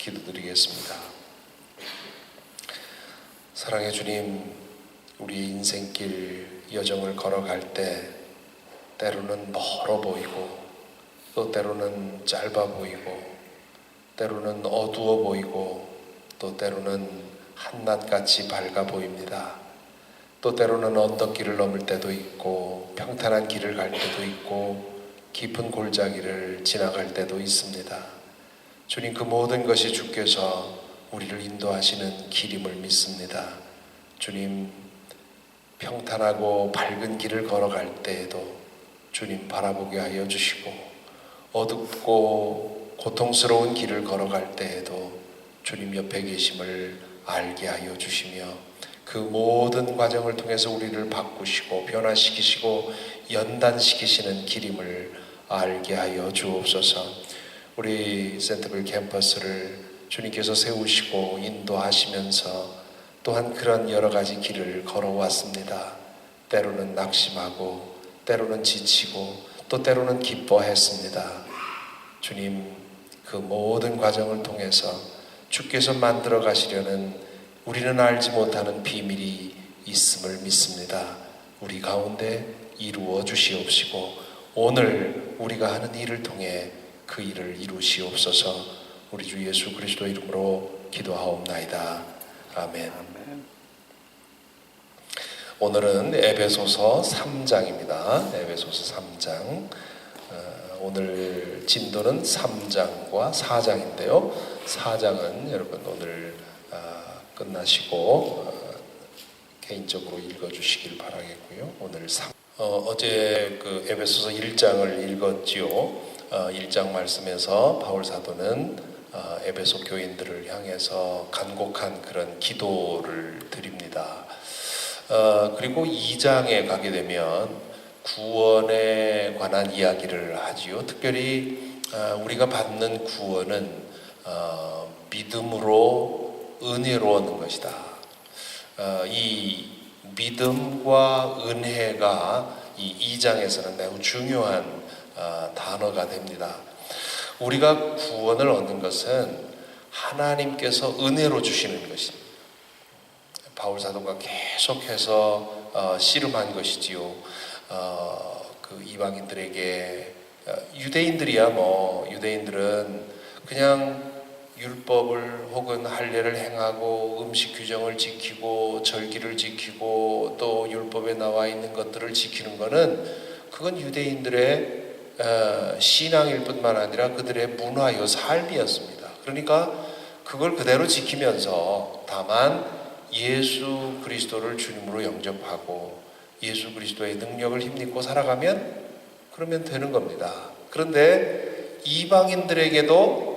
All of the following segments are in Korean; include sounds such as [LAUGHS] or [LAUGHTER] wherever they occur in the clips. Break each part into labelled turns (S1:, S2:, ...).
S1: 기도드리겠습니다. 사랑의 주님, 우리 인생길 여정을 걸어갈 때 때로는 멀어 보이고 또 때로는 짧아 보이고 때로는 어두워 보이고 또 때로는 한낮같이 밝아 보입니다. 또 때로는 언덕길을 넘을 때도 있고 평탄한 길을 갈 때도 있고 깊은 골짜기를 지나갈 때도 있습니다. 주님 그 모든 것이 주께서 우리를 인도하시는 길임을 믿습니다. 주님 평탄하고 밝은 길을 걸어갈 때에도 주님 바라보게 하여 주시고 어둡고 고통스러운 길을 걸어갈 때에도 주님 옆에 계심을 알게 하여 주시며 그 모든 과정을 통해서 우리를 바꾸시고 변화시키시고 연단시키시는 길임을 알게 하여 주옵소서. 우리 센터빌 캠퍼스를 주님께서 세우시고 인도하시면서 또한 그런 여러 가지 길을 걸어왔습니다. 때로는 낙심하고 때로는 지치고 또 때로는 기뻐했습니다. 주님 그 모든 과정을 통해서 주께서 만들어 가시려는 우리는 알지 못하는 비밀이 있음을 믿습니다. 우리 가운데 이루어 주시옵시고 오늘 우리가 하는 일을 통해 그 일을 이루시옵소서 우리 주 예수 그리스도 이름으로 기도하옵나이다. 아멘. 오늘은 에베소서 3장입니다. 에베소서 3장. 어, 오늘 진도는 3장과 4장인데요. 4장은 여러분 오늘 아, 끝나시고 어, 개인적으로 읽어주시길 바라겠고요. 오늘 3. 어, 어제 그 에베소서 1장을 읽었지요. 어, 1장 말씀에서 바울 사도는 어, 에베소 교인들을 향해서 간곡한 그런 기도를 드립니다. 어, 그리고 2장에 가게 되면 구원에 관한 이야기를 하지요. 특별히 어, 우리가 받는 구원은 어, 믿음으로 은혜로 얻는 것이다. 어, 이 믿음과 은혜가 이 2장에서는 매우 중요한 어, 단어가 됩니다. 우리가 구원을 얻는 것은 하나님께서 은혜로 주시는 것입니다. 바울 사도가 계속해서 어, 씨름한 것이지요. 어, 그 이방인들에게 어, 유대인들이야 뭐 유대인들은 그냥 율법을 혹은 할례를 행하고 음식 규정을 지키고 절기를 지키고 또 율법에 나와 있는 것들을 지키는 것은 그건 유대인들의 어, 신앙일 뿐만 아니라 그들의 문화요 삶이었습니다. 그러니까 그걸 그대로 지키면서 다만 예수 그리스도를 주님으로 영접하고 예수 그리스도의 능력을 힘입고 살아가면 그러면 되는 겁니다. 그런데 이방인들에게도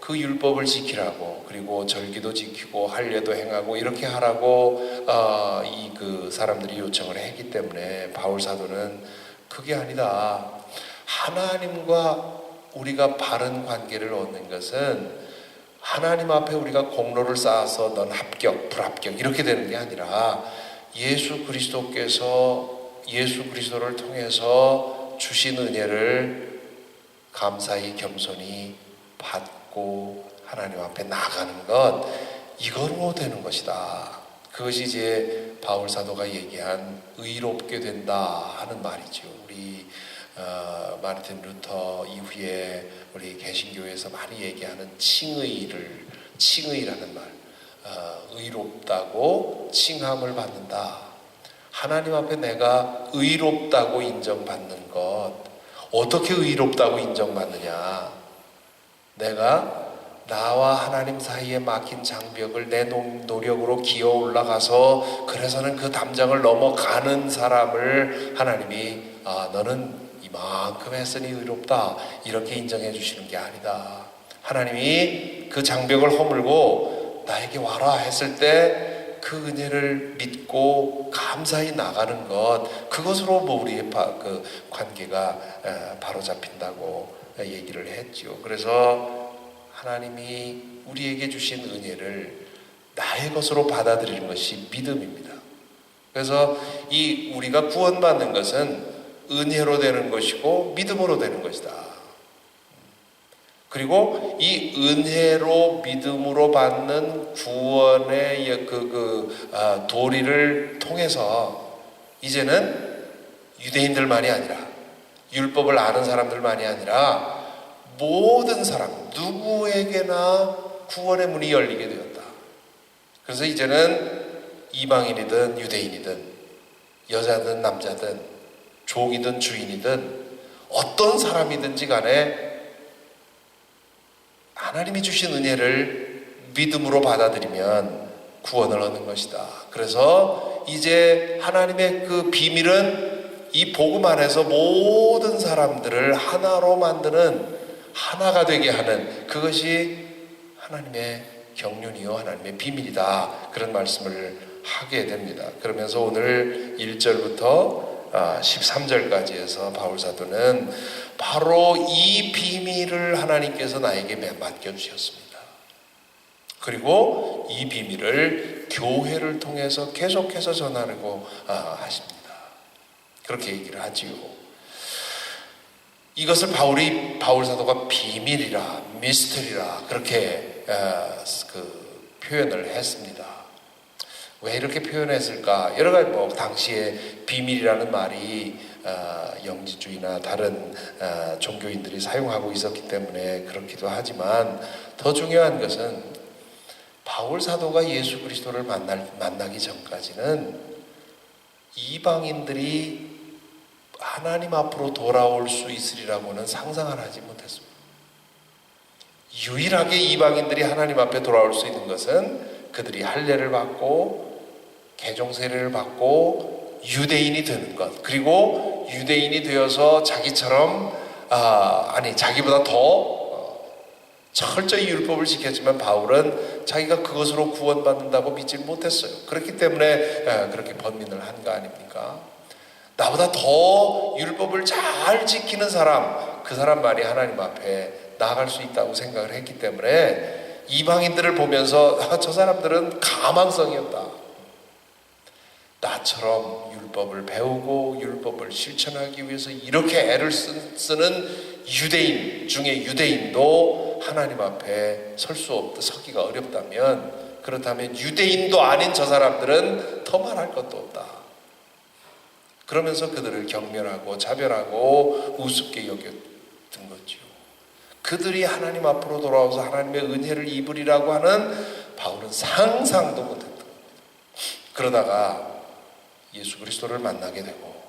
S1: 그 율법을 지키라고 그리고 절기도 지키고 할례도 행하고 이렇게 하라고 어, 이그 사람들이 요청을 했기 때문에 바울 사도는 그게 아니다. 하나님과 우리가 바른 관계를 얻는 것은 하나님 앞에 우리가 공로를 쌓아서 넌 합격, 불합격 이렇게 되는 게 아니라 예수 그리스도께서 예수 그리스도를 통해서 주신 은혜를 감사히 겸손히 받고 하나님 앞에 나가는 것 이걸로 되는 것이다. 그것이 이제 바울 사도가 얘기한 의롭게 된다 하는 말이죠. 우리 어, 마르틴 루터 이후에 우리 개신교에서 많이 얘기하는 칭의를 칭의라는 말, 어, 의롭다고 칭함을 받는다. 하나님 앞에 내가 의롭다고 인정받는 것, 어떻게 의롭다고 인정받느냐? 내가 나와 하나님 사이에 막힌 장벽을 내 노- 노력으로 기어 올라가서 그래서는 그 담장을 넘어가는 사람을 하나님이 아, 너는 이만큼 했으니 의롭다 이렇게 인정해 주시는 게 아니다. 하나님이 그 장벽을 허물고 나에게 와라 했을 때 그 은혜를 믿고 감사히 나가는 것 그것으로 뭐 우리의 바, 그 관계가 에, 바로 잡힌다고 얘기를 했죠. 그래서 하나님이 우리에게 주신 은혜를 나의 것으로 받아들이는 것이 믿음입니다. 그래서 이 우리가 구원받는 것은 은혜로 되는 것이고 믿음으로 되는 것이다. 그리고 이 은혜로 믿음으로 받는 구원의 그, 그 아, 도리를 통해서 이제는 유대인들만이 아니라 율법을 아는 사람들만이 아니라 모든 사람 누구에게나 구원의 문이 열리게 되었다. 그래서 이제는 이방인이든 유대인이든 여자든 남자든 종이든 주인이든 어떤 사람이든지 간에 하나님이 주신 은혜를 믿음으로 받아들이면 구원을 얻는 것이다. 그래서 이제 하나님의 그 비밀은 이 복음 안에서 모든 사람들을 하나로 만드는 하나가 되게 하는 그것이 하나님의 경륜이요 하나님의 비밀이다. 그런 말씀을 하게 됩니다. 그러면서 오늘 1절부터 13절까지에서 바울 사도는 바로 이 비밀을 하나님께서 나에게 맡겨 주셨습니다. 그리고 이 비밀을 교회를 통해서 계속해서 전하려고 아, 하십니다. 그렇게 얘기를 하지요. 이것을 바울이 바울 사도가 비밀이라 미스터리라 그렇게 어, 그 표현을 했습니다. 왜 이렇게 표현했을까? 여러 가지 뭐 당시에 비밀이라는 말이 어, 영지주의나 다른 어, 종교인들이 사용하고 있었기 때문에 그렇기도 하지만 더 중요한 것은 바울 사도가 예수 그리스도를 만날, 만나기 전까지는 이방인들이 하나님 앞으로 돌아올 수 있으리라고는 상상을 하지 못했습니다. 유일하게 이방인들이 하나님 앞에 돌아올 수 있는 것은 그들이 할례를 받고 개종 세례를 받고 유대인이 되는 것 그리고 유대인이 되어서 자기처럼 아, 아니 자기보다 더 어, 철저히 율법을 지켰지만 바울은 자기가 그것으로 구원받는다고 믿지 못했어요. 그렇기 때문에 그렇게 번민을 한 거 아닙니까? 나보다 더 율법을 잘 지키는 사람, 그 사람만이 하나님 앞에 나아갈 수 있다고 생각을 했기 때문에 이방인들을 보면서 아, [LAUGHS] 저 사람들은 가망성이었다. 나처럼 율법을 배우고 율법을 실천하기 위해서 이렇게 애를 쓰는 유대인 중에 유대인도 하나님 앞에 설 수 없다, 서기가 어렵다면 그렇다면 유대인도 아닌 저 사람들은 더 말할 것도 없다. 그러면서 그들을 경멸하고 자별하고 우습게 여겼던 거죠. 그들이 하나님 앞으로 돌아와서 하나님의 은혜를 입으리라고 하는 바울은 상상도 못했던 겁니다. 그러다가 예수 그리스도를 만나게 되고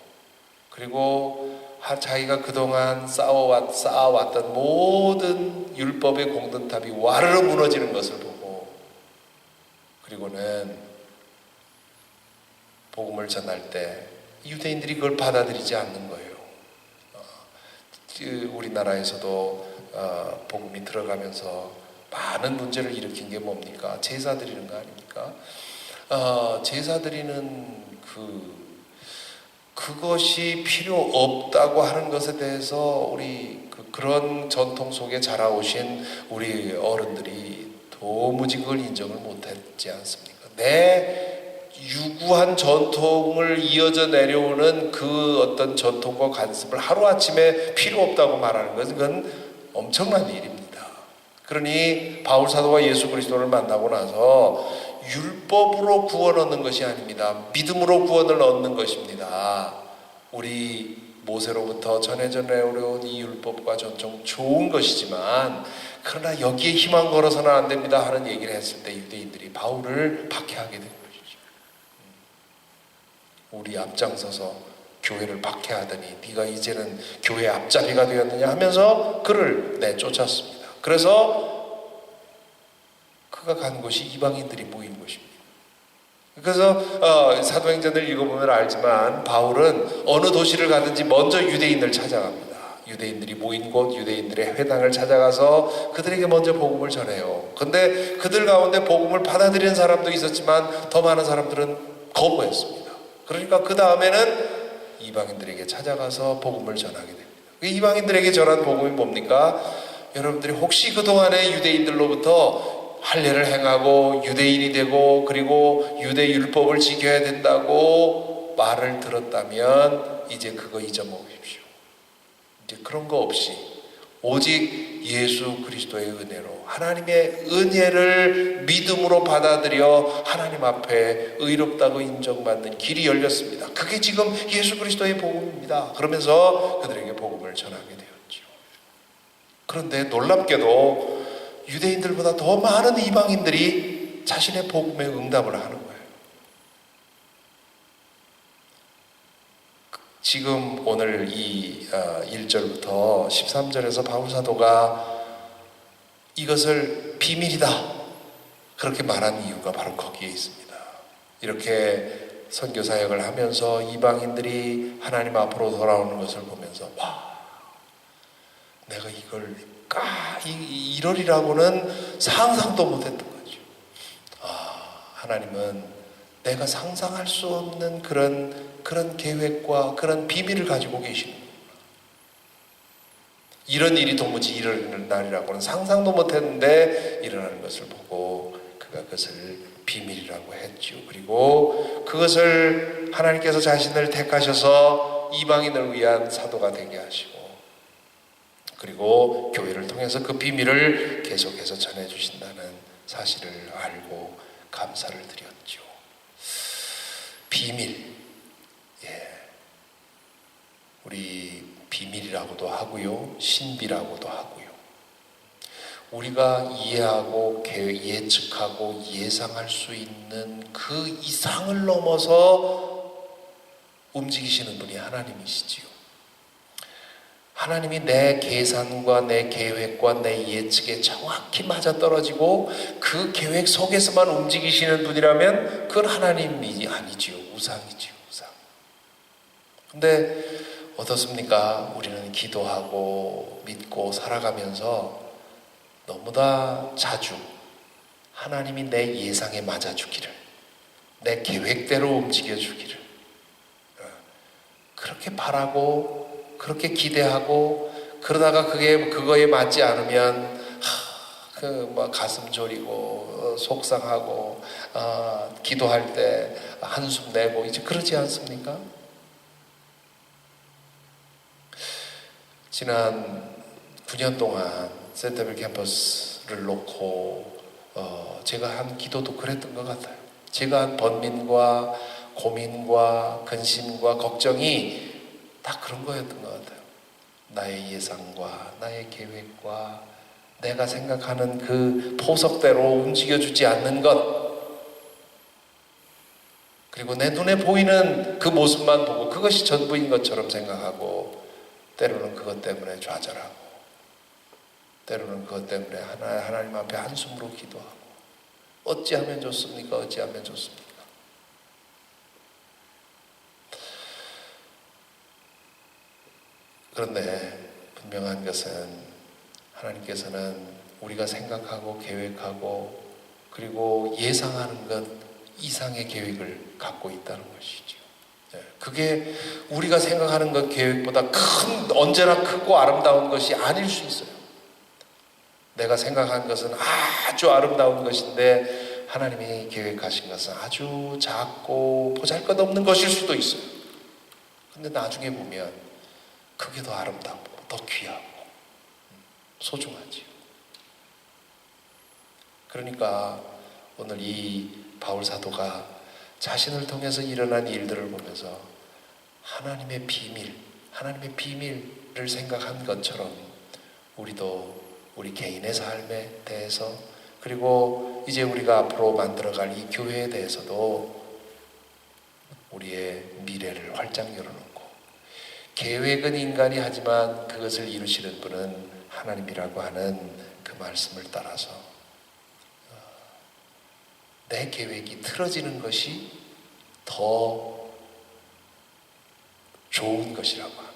S1: 그리고 자기가 그동안 쌓아왔, 쌓아왔던 모든 율법의 공든탑이 와르르 무너지는 것을 보고 그리고는 복음을 전할 때 유대인들이 그걸 받아들이지 않는 거예요. 어, 그 우리나라에서도 어, 복음이 들어가면서 많은 문제를 일으킨 게 뭡니까? 제사 드리는 거 아닙니까? 어, 제사 드리는 그 그것이 필요 없다고 하는 것에 대해서 우리 그, 그런 전통 속에 자라오신 우리 어른들이 도무지 그걸 인정을 못했지 않습니까? 내 유구한 전통을 이어져 내려오는 그 어떤 전통과 관습을 하루아침에 필요 없다고 말하는 것은 그건 엄청난 일입니다. 그러니 바울 사도가 예수 그리스도를 만나고 나서 율법으로 구원 얻는 것이 아닙니다. 믿음으로 구원을 얻는 것입니다. 우리 모세로부터 전해져 내려온 이 율법과 전통 좋은 것이지만 그러나 여기에 희망 걸어서는 안 됩니다 하는 얘기를 했을 때 유대인들이 바울을 박해하게 된 것이죠. 우리 앞장서서 교회를 박해하더니 네가 이제는 교회 앞자리가 되었느냐 하면서 그를 내쫓았습니다. 그래서 그가 간 곳이 이방인들이 모인 곳입니다. 그래서 어, 사도행전을 읽어보면 알지만 바울은 어느 도시를 가든지 먼저 유대인을 찾아갑니다. 유대인들이 모인 곳 유대인들의 회당을 찾아가서 그들에게 먼저 복음을 전해요. 근데 그들 가운데 복음을 받아들이는 사람도 있었지만 더 많은 사람들은 거부했습니다. 그러니까 그 다음에는 이방인들에게 찾아가서 복음을 전하게 됩니다. 그 이방인들에게 전한 복음이 뭡니까? 여러분들이 혹시 그동안에 유대인들로부터 할례를 행하고 유대인이 되고 그리고 유대 율법을 지켜야 된다고 말을 들었다면 이제 그거 잊어먹으십시오. 이제 그런 거 없이 오직 예수 그리스도의 은혜로 하나님의 은혜를 믿음으로 받아들여 하나님 앞에 의롭다고 인정받는 길이 열렸습니다. 그게 지금 예수 그리스도의 복음입니다. 그러면서 그들에게 복음을 전하게 되었죠. 그런데 놀랍게도 유대인들보다 더 많은 이방인들이 자신의 복음에 응답을 하는 거예요. 지금 오늘 이 어, 1절부터 13절에서 바울 사도가 이것을 비밀이다. 그렇게 말한 이유가 바로 거기에 있습니다. 이렇게 선교 사역을 하면서 이방인들이 하나님 앞으로 돌아오는 것을 보면서 와, 내가 이걸 까 이- 이러리라고는 상상도 못했던 거죠. 아, 하나님은 내가 상상할 수 없는 그런 그런 계획과 그런 비밀을 가지고 계시는 거예요. 이런 일이 도무지 일어날 날이라고는 상상도 못했는데 일어나는 것을 보고 그가 그것을 비밀이라고 했죠. 그리고 그것을 하나님께서 자신을 택하셔서 이방인을 위한 사도가 되게 하시고 그리고 교회를 통해서 그 비밀을 계속해서 전해 주신다는 사실을 알고 감사를 드렸죠. 비밀. 예. 우리 비밀이라고도 하고요. 신비라고도 하고요. 우리가 이해하고 계- 예측하고 예상할 수 있는 그 이상을 넘어서 움직이시는 분이 하나님이시지요. 하나님이 내 계산과 내 계획과 내 예측에 정확히 맞아떨어지고 그 계획 속에서만 움직이시는 분이라면 그건 하나님이 아니지요. 우상이지요. 우상. 근데 어떻습니까? 우리는 기도하고 믿고 살아가면서 너무나 자주 하나님이 내 예상에 맞아주기를, 내 계획대로 움직여주기를, 어, 그렇게 바라고, 그렇게 기대하고, 그러다가 그게, 그거에 맞지 않으면, 그, 뭐, 가슴 졸이고, 어, 속상하고, 아, 기도할 때 한숨 내고, 이제 그러지 않습니까? 지난 9년 동안 센터빌 캠퍼스를 놓고 어, 제가 한 기도도 그랬던 것 같아요. 제가 한 번민과 고민과 근심과 걱정이 다 그런 거였던 것 같아요. 나의 예상과 나의 계획과 내가 생각하는 그 포석대로 움직여주지 않는 것 그리고 내 눈에 보이는 그 모습만 보고 그것이 전부인 것처럼 생각하고 때로는 그것 때문에 좌절하고 때로는 그것 때문에 하나, 하나님 앞에 한숨으로 기도하고 어찌하면 좋습니까? 어찌하면 좋습니까? 그런데 분명한 것은 하나님께서는 우리가 생각하고 계획하고 그리고 예상하는 것 이상의 계획을 갖고 있다는 것이죠. 네, 그게 우리가 생각하는 것 계획보다 큰 언제나 크고 아름다운 것이 아닐 수 있어요. 내가 생각한 것은 아주 아름다운 것인데 하나님이 계획하신 것은 아주 작고 보잘 것 없는 것일 수도 있어요. 근데 나중에 보면 그게 더 아름답고 더 귀하고 소중하지요. 그러니까 오늘 이 바울 사도가 자신을 통해서 일어난 일들을 보면서 하나님의 비밀, 하나님의 비밀을 생각한 것처럼 우리도 우리 개인의 삶에 대해서 그리고 이제 우리가 앞으로 만들어갈 이 교회에 대해서도 우리의 미래를 활짝 열어놓고 계획은 인간이 하지만 그것을 이루시는 분은 하나님이라고 하는 그 말씀을 따라서 내 계획이 틀어지는 것이 더 좋은 것이라고 합니다.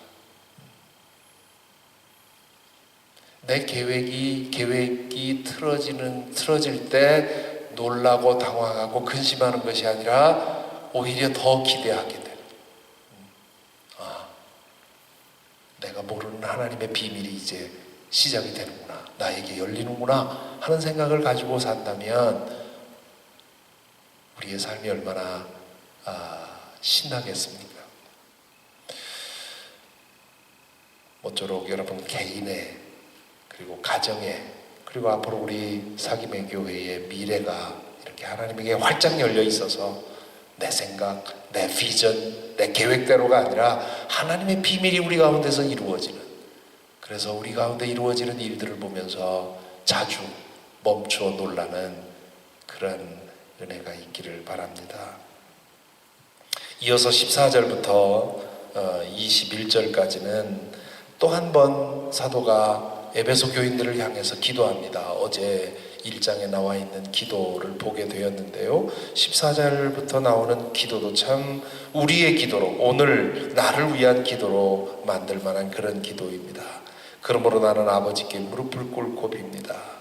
S1: 내 계획이 계획이 틀어지는 틀어질 때 놀라고 당황하고 근심하는 것이 아니라 오히려 더 기대하게 되는. 아, 내가 모르는 하나님의 비밀이 이제 시작이 되는구나. 나에게 열리는구나 하는 생각을 가지고 산다면 우리의 삶이 얼마나 아, 신나겠습니까? 모쪼록 여러분 개인의 그리고 가정에 그리고 앞으로 우리 사김의 교회의 미래가 이렇게 하나님에게 활짝 열려 있어서 내 생각, 내 비전, 내 계획대로가 아니라 하나님의 비밀이 우리 가운데서 이루어지는 그래서 우리 가운데 이루어지는 일들을 보면서 자주 멈추어 놀라는 그런 은혜가 있기를 바랍니다. 이어서 14절부터 21절까지는 또 한 번 사도가 에베소 교인들을 향해서 기도합니다. 어제 1장에 나와 있는 기도를 보게 되었는데요. 14절부터 나오는 기도도 참 우리의 기도로 오늘 나를 위한 기도로 만들 만한 그런 기도입니다. 그러므로 나는 아버지께 무릎을 꿇고 빕니다.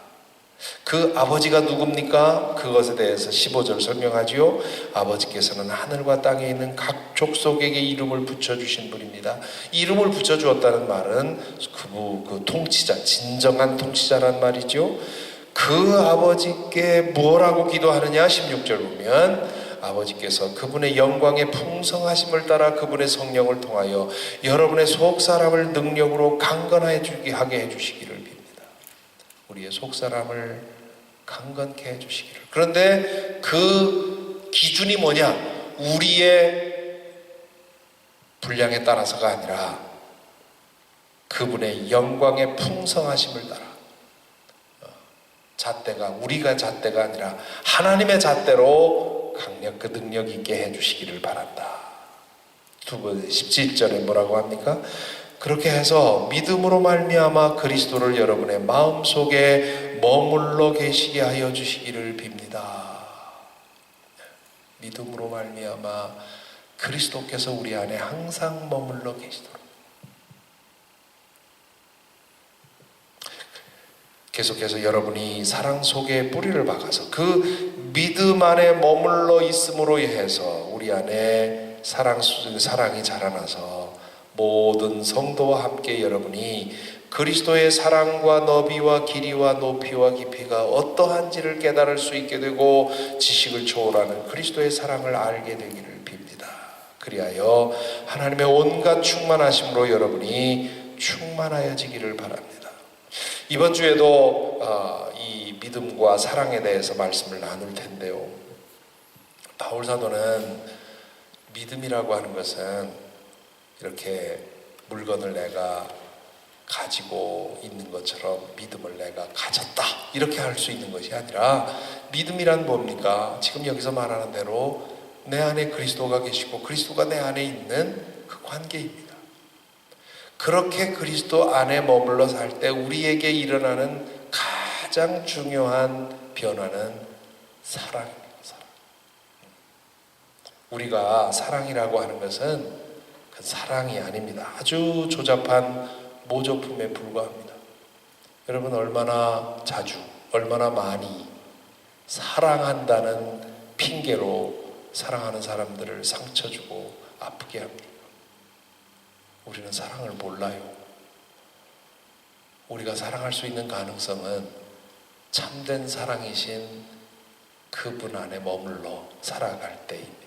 S1: 그 아버지가 누굽니까? 그것에 대해서 15절 설명하지요. 아버지께서는 하늘과 땅에 있는 각 족속에게 이름을 붙여주신 분입니다. 이름을 붙여주었다는 말은 그, 그 통치자, 진정한 통치자란 말이죠. 그 아버지께 뭐라고 기도하느냐? 16절 보면 아버지께서 그분의 영광의 풍성하심을 따라 그분의 성령을 통하여 여러분의 속 사람을 능력으로 강건하게 해주시기를 빕니다. 우리의 속 사람을 강건케 해주시기를. 그런데 그 기준이 뭐냐? 우리의 분량에 따라서가 아니라 그분의 영광의 풍성하심을 따라. 어, 잣대가 우리가 잣대가 아니라 하나님의 잣대로 강력 그 능력 있게 해주시기를 바란다. 두 번 17절에 뭐라고 합니까? 그렇게 해서 믿음으로 말미암아 그리스도를 여러분의 마음 속에 머물러 계시게 하여 주시기를 빕니다. 믿음으로 말미암아 그리스도께서 우리 안에 항상 머물러 계시도 계속해서 여러분이 사랑 속에 뿌리를 박아서 그 믿음 안에 머물러 있음으로 해서 우리 안에 사랑 사랑이 자라나서 모든 성도와 함께 여러분이 그리스도의 사랑과 너비와 길이와 높이와 깊이가 어떠한지를 깨달을 수 있게 되고 지식을 초월하는 그리스도의 사랑을 알게 되기를 빕니다. 그리하여 하나님의 온갖 충만하심으로 여러분이 충만하여지기를 바랍니다. 이번 주에도 어, 이 믿음과 사랑에 대해서 말씀을 나눌 텐데요. 바울 사도는 믿음이라고 하는 것은 이렇게 물건을 내가 가지고 있는 것처럼 믿음을 내가 가졌다 이렇게 할 수 있는 것이 아니라 믿음이란 뭡니까? 지금 여기서 말하는 대로 내 안에 그리스도가 계시고 그리스도가 내 안에 있는 그 관계입니다. 그렇게 그리스도 안에 머물러 살 때 우리에게 일어나는 가장 중요한 변화는 사랑입니다. 사랑. 우리가 사랑이라고 하는 것은 그 사랑이 아닙니다. 아주 조잡한 모조품에 불과합니다. 여러분 얼마나 자주, 얼마나 많이 사랑한다는 핑계로 사랑하는 사람들을 상처 주고 아프게 합니까? 우리는 사랑을 몰라요. 우리가 사랑할 수 있는 가능성은 참된 사랑이신 그분 안에 머물러 살아갈 때입니다.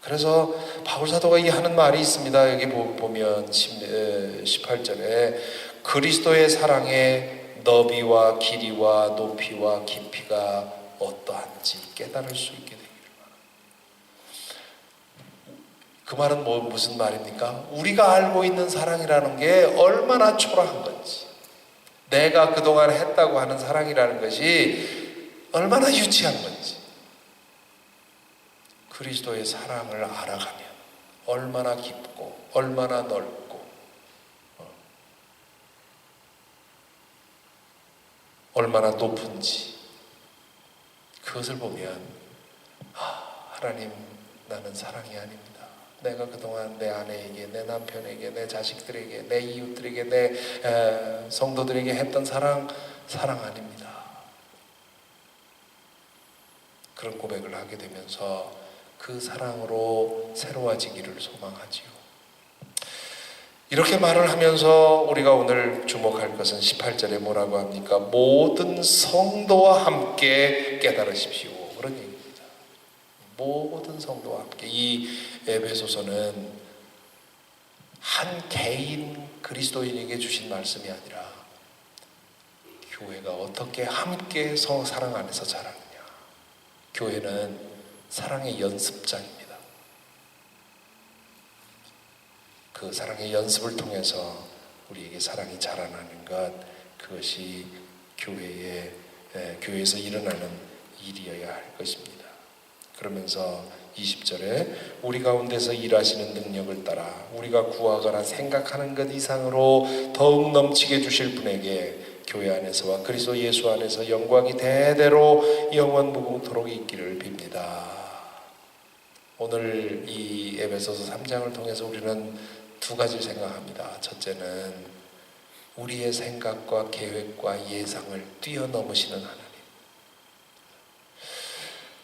S1: 그래서 바울 사도가 이 하는 말이 있습니다. 여기 보면 18절에 그리스도의 사랑의 너비와 길이와 높이와 깊이가 어떠한지 깨달을 수 있게 되기를 바랍니다. 그 말은 뭐 무슨 말입니까? 우리가 알고 있는 사랑이라는 게 얼마나 초라한 건지, 내가 그동안 했다고 하는 사랑이라는 것이 얼마나 유치한 건지, 그리스도의 사랑을 알아가면 얼마나 깊고 얼마나 넓고 어, 얼마나 높은지 그것을 보면 아, 하나님 나는 사랑이 아닙니다. 내가 그동안 내 아내에게, 내 남편에게, 내 자식들에게, 내 이웃들에게, 내 에, 성도들에게 했던 사랑, 사랑 아닙니다. 그런 고백을 하게 되면서 그 사랑으로 새로워지기를 소망하지요. 이렇게 말을 하면서 우리가 오늘 주목할 것은 18절에 뭐라고 합니까? 모든 성도와 함께 깨달으십시오. 그런 얘기입니다. 모든 성도와 함께. 이 에베소서는 한 개인 그리스도인에게 주신 말씀이 아니라 교회가 어떻게 함께 서 사랑 안에서 자라느냐. 교회는 사랑의 연습장입니다. 그 사랑의 연습을 통해서 우리에게 사랑이 자라나는 것 그것이 교회의 에, 교회에서 일어나는 일이어야 할 것입니다. 그러면서 20절에 우리 가운데서 일하시는 능력을 따라 우리가 구하거나 생각하는 것 이상으로 더욱 넘치게 주실 분에게 교회 안에서와 그리스도 예수 안에서 영광이 대대로 영원 무궁토록 있기를 빕니다. 오늘 이 에베소서 3장을 통해서 우리는 두 가지를 생각합니다. 첫째는 우리의 생각과 계획과 예상을 뛰어넘으시는 하나님.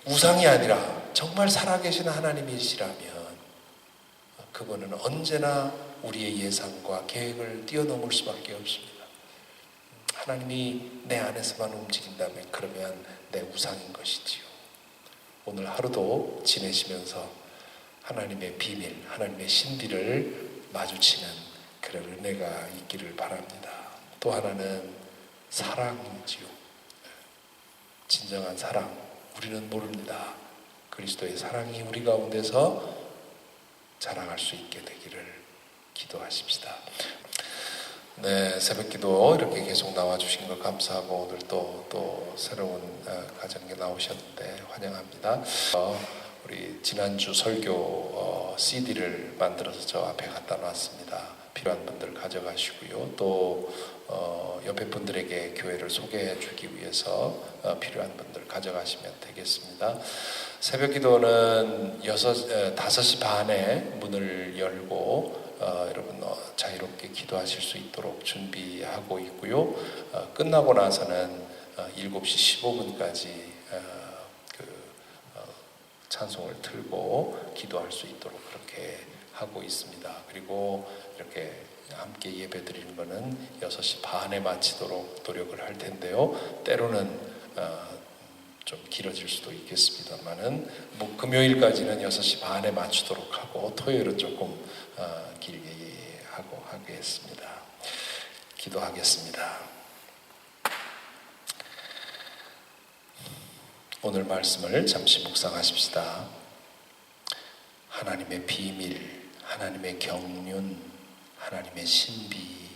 S1: 우상이 아니라 정말 살아계신 하나님이시라면 그분은 언제나 우리의 예상과 계획을 뛰어넘을 수밖에 없습니다. 하나님이 내 안에서만 움직인다면 그러면 내 우상인 것이지요. 오늘 하루도 지내시면서 하나님의 비밀, 하나님의 신비를 마주치는 그런 은혜가 있기를 바랍니다. 또 하나는 사랑이지요. 진정한 사랑. 우리는 모릅니다. 그리스도의 사랑이 우리 가운데서 자랑할 수 있게 되기를 기도하십시다. 네, 새벽 기도 이렇게 계속 나와주신 것 감사하고 오늘 또, 또 새로운 어, 가정에 나오셨는데 환영합니다. 어, 우리 지난주 설교 어, CD를 만들어서 저 앞에 갖다 놨습니다. 필요한 분들 가져가시고요. 또 어, 옆에 분들에게 교회를 소개해 주기 위해서 어, 필요한 분들 가져가시면 되겠습니다. 새벽 기도는 여섯, 에, 5시 반에 문을 열고 어, 여러분 어, 자유롭게 기도하실 수 있도록 준비하고 있고요. 어, 끝나고 나서는 어, 7시 15분까지 어, 그 어, 찬송을 틀고 기도할 수 있도록 그렇게 하고 있습니다. 그리고 이렇게 함께 예배 드리는 거는 6시 반에 마치도록 노력을 할 텐데요. 때로는 어, 좀 길어질 수도 있겠습니다만은 뭐 금요일까지는 6시 반에 맞추도록 하고 토요일은 조금 어, 길게 하고 하겠습니다. 기도하겠습니다. 오늘 말씀을 잠시 묵상하십시다. 하나님의 비밀, 하나님의 경륜, 하나님의 신비.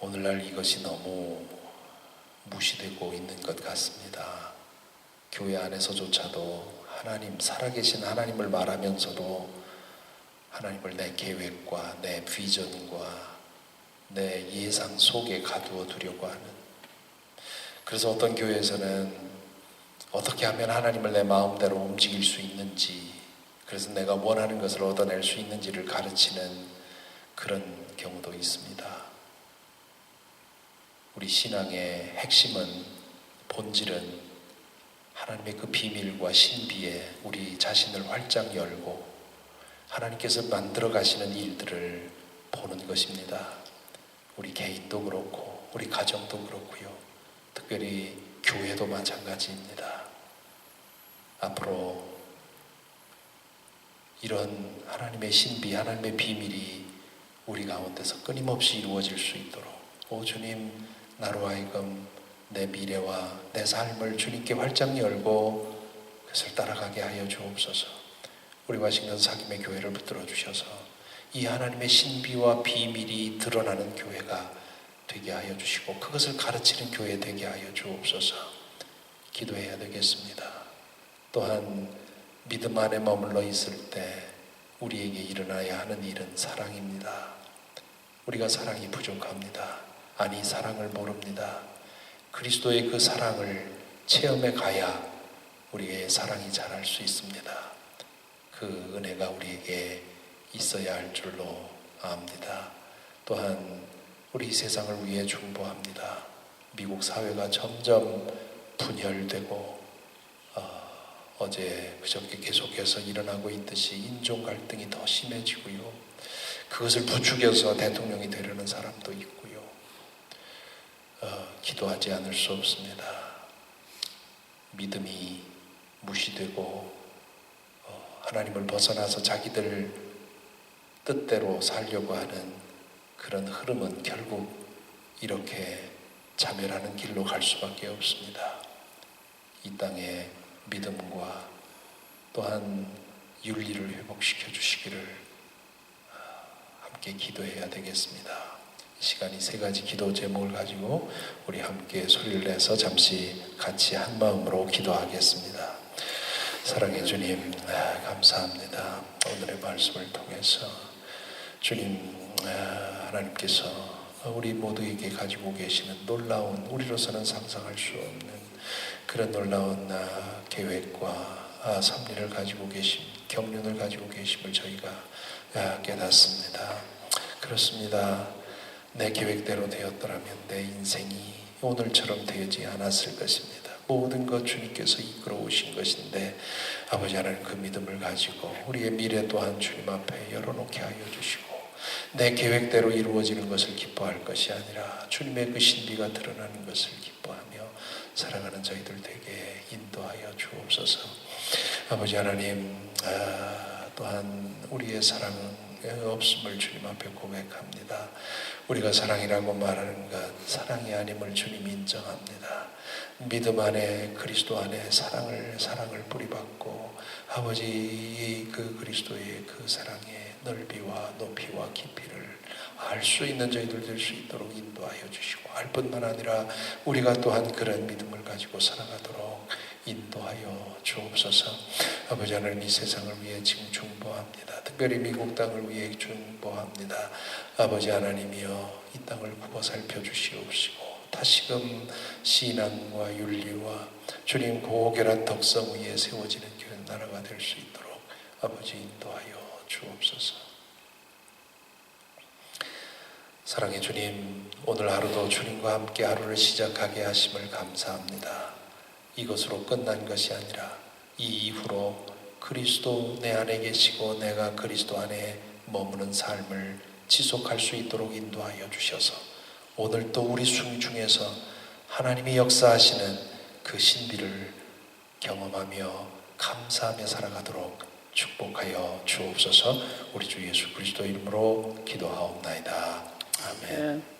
S1: 오늘날 이것이 너무 무시되고 있는 것 같습니다. 교회 안에서조차도 하나님, 살아계신 하나님을 말하면서도 하나님을 내 계획과 내 비전과 내 예상 속에 가두어 두려고 하는 그래서 어떤 교회에서는 어떻게 하면 하나님을 내 마음대로 움직일 수 있는지 그래서 내가 원하는 것을 얻어낼 수 있는지를 가르치는 그런 경우도 있습니다. 우리 신앙의 핵심은 본질은 하나님의 그 비밀과 신비에 우리 자신을 활짝 열고 하나님께서 만들어 가시는 일들을 보는 것입니다. 우리 개인도 그렇고 우리 가정도 그렇고요. 특별히 교회도 마찬가지입니다. 앞으로 이런 하나님의 신비, 하나님의 비밀이 우리 가운데서 끊임없이 이루어질 수 있도록 오 주님 나로 하여금 내 미래와 내 삶을 주님께 활짝 열고 그것을 따라가게 하여 주옵소서. 우리 와싱턴 사김의 교회를 붙들어 주셔서 이 하나님의 신비와 비밀이 드러나는 교회가 되게 하여 주시고 그것을 가르치는 교회 되게 하여 주옵소서. 기도해야 되겠습니다. 또한 믿음 안에 머물러 있을 때 우리에게 일어나야 하는 일은 사랑입니다. 우리가 사랑이 부족합니다. 아니 사랑을 모릅니다. 그리스도의 그 사랑을 체험해 가야 우리의 사랑이 자랄 수 있습니다. 그 은혜가 우리에게 있어야 할 줄로 압니다. 또한 우리 세상을 위해 중보합니다. 미국 사회가 점점 분열되고 어, 제 그저께 계속해서 일어나고 있듯이 인종 갈등이 더 심해지고요. 그것을 부추겨서 대통령이 되려는 사람도 있고요. 어, 기도하지 않을 수 없습니다. 믿음이 무시되고 어, 하나님을 벗어나서 자기들 뜻대로 살려고 하는 그런 흐름은 결국 이렇게 자멸하는 길로 갈 수밖에 없습니다. 이 땅의 믿음과 또한 윤리를 회복시켜 주시기를 함께 기도해야 되겠습니다. 이 시간이 세 가지 기도 제목을 가지고 우리 함께 소리를 내서 잠시 같이 한 마음으로 기도하겠습니다. 사랑의 주님, 아, 감사합니다. 오늘의 말씀을 통해서 주님, 아, 하나님께서 우리 모두에게 가지고 계시는 놀라운, 우리로서는 상상할 수 없는 그런 놀라운 아, 계획과 아, 섭리를 가지고 계심, 경륜을 가지고 계심을 저희가 아, 깨닫습니다. 그렇습니다. 내 계획대로 되었더라면 내 인생이 오늘처럼 되지 않았을 것입니다. 모든 것 주님께서 이끌어 오신 것인데 아버지 하나님 그 믿음을 가지고 우리의 미래 또한 주님 앞에 열어놓게 하여 주시고 내 계획대로 이루어지는 것을 기뻐할 것이 아니라 주님의 그 신비가 드러나는 것을 기뻐하며 살아가는 저희들 되게 인도하여 주옵소서. 아버지 하나님 아, 또한 우리의 사랑은 없음을 주님 앞에 고백합니다. 우리가 사랑이라고 말하는 것 사랑이 아님을 주님 인정합니다. 믿음 안에 그리스도 안에 사랑을 사랑을 뿌리받고 아버지 그 그리스도의 그 사랑의 넓이와 높이와 깊이를 알 수 있는 저희들 될 수 있도록 인도하여 주시고 알 뿐만 아니라 우리가 또한 그런 믿음을 가지고 살아가도록 인도하여 주옵소서. 아버지 하나님 이 세상을 위해 지금 중보합니다. 특별히 미국 땅을 위해 중보합니다. 아버지 하나님이여 이 땅을 굽어 살펴 주시옵시고 다시금 신앙과 윤리와 주님 고결한 덕성 위에 세워지는 교회 나라가 될 수 있도록 아버지 인도하여 주옵소서. 사랑의 주님, 오늘 하루도 주님과 함께 하루를 시작하게 하심을 감사합니다. 이것으로 끝난 것이 아니라 이 이후로 그리스도 내 안에 계시고 내가 그리스도 안에 머무는 삶을 지속할 수 있도록 인도하여 주셔서 오늘 또 우리 숨 중에서 하나님이 역사하시는 그 신비를 경험하며 감사하며 살아가도록 축복하여 주옵소서 우리 주 예수 그리스도 이름으로 기도하옵나이다. 아멘.
S2: 예.